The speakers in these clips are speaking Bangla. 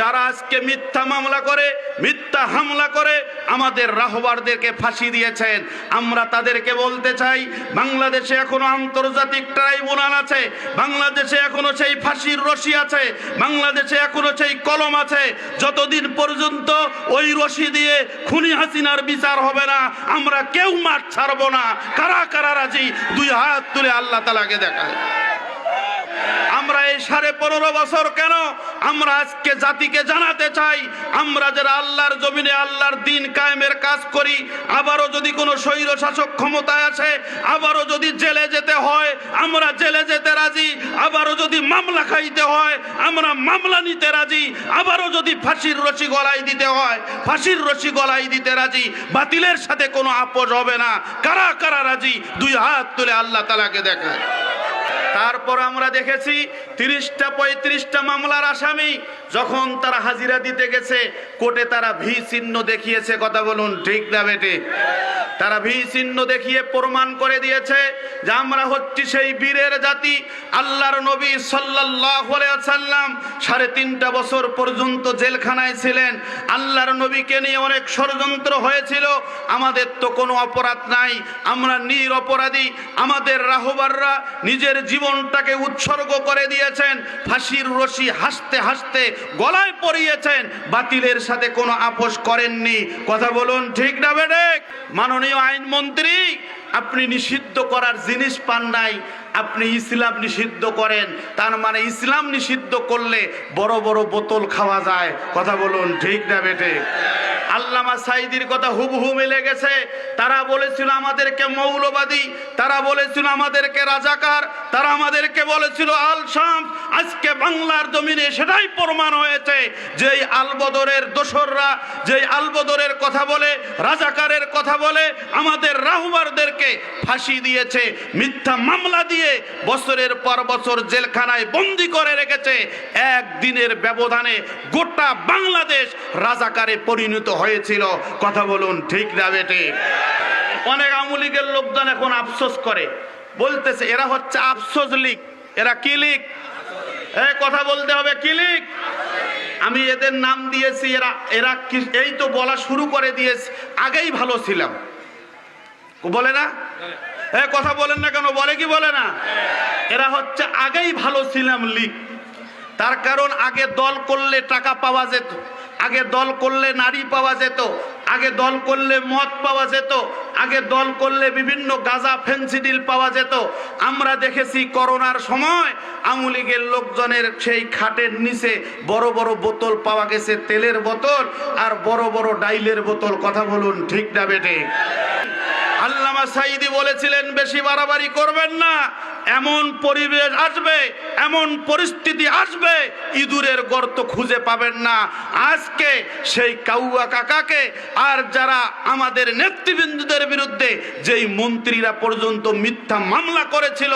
যারা আজকে মিথ্যা মামলা করে, মিথ্যা হামলা করে, আমাদের রাহবারদেরকে ফাঁসি দিয়েছেন। আমরা তাদেরকে বলতে চাই, বাংলাদেশে এখনও আন্তর্জাতিক ট্রাইব্যুনাল আছে, বাংলাদেশে এখনও সেই ফাঁসির রশি আছে, বাংলাদেশে এখনও সেই কলম আছে। যতদিন পর্যন্ত ওই রশি দিয়ে খুনি হাসিনার বিচার হবে না, আমরা কেউ মাঠ ছাড়বো না। কারা কারা রাজি? দুই হাত তুলে আল্লাহ তালাকে দেখায়। সাড়ে পনেরো বছর কেন? আমরা আজকে জাতিকে জানাতে চাই, আমরা যারা আল্লাহর জমিনে আল্লাহর দিন কায়েমের কাজ করি, আবারও যদি কোনো স্বৈর শাসক ক্ষমতায় আসে, আবারও যদি জেলে যেতে হয়, আমরা জেলে যেতে রাজি, আবারও যদি মামলা খাইতে হয়, আমরা মামলা নিতে রাজি, আবারও যদি ফাঁসির রশি গলায় দিতে হয়, ফাঁসির রশি গলায় দিতে রাজি, বাতিলের সাথে কোনো আপোষ হবে না। কারা কারা রাজি? দুই হাত তুলে আল্লাহ তালাকে দেখায়। তারপর আমরা দেখেছি তিরিশটা পঁয়ত্রিশটা মামলার আসামি। যখন তারা হাজিরা দিতে গেছে, কোর্টে তারা ভি চিহ্ন দেখিয়েছে। কথা বলুন, ঠিক না বেটে? তারা ভি চিহ্ন দেখিয়ে প্রমাণ করে দিয়েছে যে আমরা হচ্ছি সেই বীরের জাতি, আল্লাহর নবী সাল্লাম সাড়ে তিনটা বছর পর্যন্ত জেলখানায় ছিলেন। আল্লাহর নবীকে নিয়ে অনেক ষড়যন্ত্র হয়েছিল। আমাদের তো কোনো অপরাধ নাই। আমরা নির অপরাধী। আমাদের রাহবাররা নিজের জীবনটাকে উৎসর্গ করে দিয়েছেন। ফাঁসির রশি হাসতে হাসতে গলায় পরিয়েছেন। বাতিলের সাথে কোনো আপোষ করেননি। কথা বলুন ঠিক না বেডে মাননীয় আইনমন্ত্রী, আপনি নিষিদ্ধ করার জিনিস পান নাই, আপনি ইসলাম নিষিদ্ধ করেন। তার মানে ইসলাম নিষিদ্ধ করলে বড় বড় বোতল খাওয়া যায়। কথা বলুন, ঠিক না বেটে আল্লামা সাইদির কথা হুবহু মিলে গেছে। তারা বলেছিল, আমাদেরকে মৌলবাদী, তারা বলেছিল, আমাদেরকে রাজাকার, তারা আমাদেরকে বলেছিল আল শাম আজকে বাংলার জমিনে সেটাই প্রমাণ হয়েছে যেই আলবদরের দোসররা, যে আলবদরের কথা বলে, রাজাকারের কথা বলে, আমাদের রাহুবারদেরকে ফাঁসি দিয়েছে, মিথ্যা মামলা দিয়ে বছরের পর বছর জেলখানায় বন্দি করে রেখেছে। একদিনের ব্যবধানে গোটা বাংলাদেশ রাজাকারে পরিণত হয়েছিল, কথা বলুন, ঠিক না বেটে? অনেক আমলিগের লোকজন এখন আফসোস করে। বলতেছে, এরা হচ্ছে আফসোস লিগ। এরা কি লিগ? এ, কথা বলতে হবে, কি লিগ? আমি এদের নাম দিয়েছি, এরা এরা এই তো বলা শুরু করে দিয়েছি, আগেই ভালো ছিলাম। বলে না? এ, কথা বলেন না কেন? বলে কি বলে না? এরা হচ্ছে আগেই ভালো ছিলাম লিগ। তার কারণ আগে দল করলে টাকা পাওয়া যেত। আগে দল করলে নারী পাওয়া যেত, আগে দল করলে মদ পাওয়া যেত, আগে দল করলে বিভিন্ন গাঁজা ফেন্সিডিল পাওয়া যেত। আমরা দেখেছি করোনার সময় আমুলিগের লোকজনের সেই খাটের নিচে বড় বড় বোতল পাওয়া গেছে, তেলের বোতল আর বড় বড় ডাইলের বোতল। কথা বলুন, ঠিক না বেটে আল্লামা সাইদি বলেছিলেন, বেশি বাড়াবাড়ি করবেন না এমন পরিবেশ আসবে, এমন পরিস্থিতি আসবে, ইঁদুরের গর্ত খুঁজে পাবেন না। আজকে সেই কাউয়া কাকাকে আর যারা আমাদের নেতৃবৃন্দদের বিরুদ্ধে যেই মন্ত্রীরা পর্যন্ত মিথ্যা মামলা করেছিল,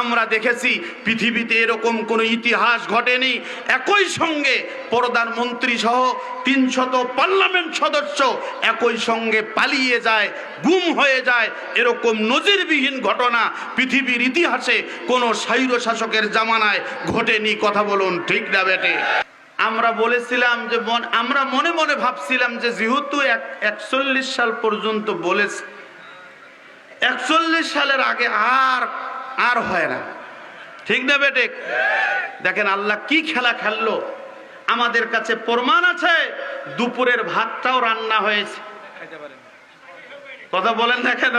আমরা দেখেছি পৃথিবীতে এরকম কোনো ইতিহাস ঘটেনি। একই সঙ্গে প্রধানমন্ত্রী সহ তিনশত পার্লামেন্ট সদস্য একই সঙ্গে পালিয়ে যায়, গুম হয়ে যায়। এরকম নজিরবিহীন ঘটনা পৃথিবীর ইতিহাসে কোনো স্বৈর শাসকের জামানায় ঘটেনি কথা বলুন, ঠিক না বেটে? আমরা বলেছিলাম যে আমরা মনে মনে ভাবছিলাম যে যেহেতু এক একচল্লিশ সাল পর্যন্ত বলেছে, একচল্লিশ সালের আগে আর আর হয় না। ঠিক না বেটে? দেখেন আল্লাহ কি খেলা খেললো। আমাদের কাছে প্রমাণ আছে, দুপুরের ভাতটাও রান্না হয়েছে। কথা বলেন না কেন?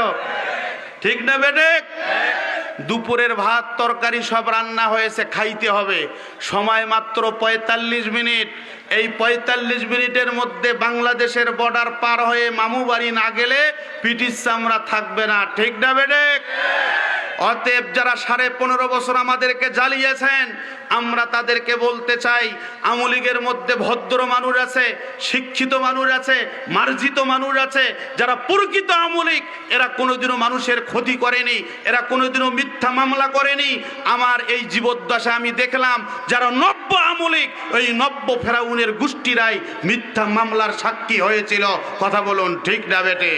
ঠিক না বেটে? দুপুরের ভাত, তরকারি, সব রান্না হয়েছে, খাইতে হবে। সময় মাত্র পঁয়তাল্লিশ মিনিট। এই পঁয়তাল্লিশ মিনিটের মধ্যে বাংলাদেশের বর্ডার পার হয়ে মামু বাড়ি না গেলে পিটির চামড়া থাকবে না। ঠিক না বেটে অতএব যারা সাড়ে পনেরো বছর আমাদেরকে জ্বালিয়েছেন, আমরা তাদেরকে বলতে চাই আমলিগের মধ্যে ভদ্র মানুষ আছে, শিক্ষিত মানুষ আছে, মার্জিত মানুষ আছে, যারা প্রকৃত আমলিক এরা কোনোদিনও মানুষের ক্ষতি করেনি, এরা কোনোদিনও মিথ্যা মামলা করেনি। আমার এই জীবদ্দশা আমি দেখলাম, যারা নব্য আমলিক ওই নব্য ফেরাউনের গোষ্ঠীরাই মিথ্যা মামলার সাক্ষী হয়েছিল। কথা বলুন, ঠিক না বেটে?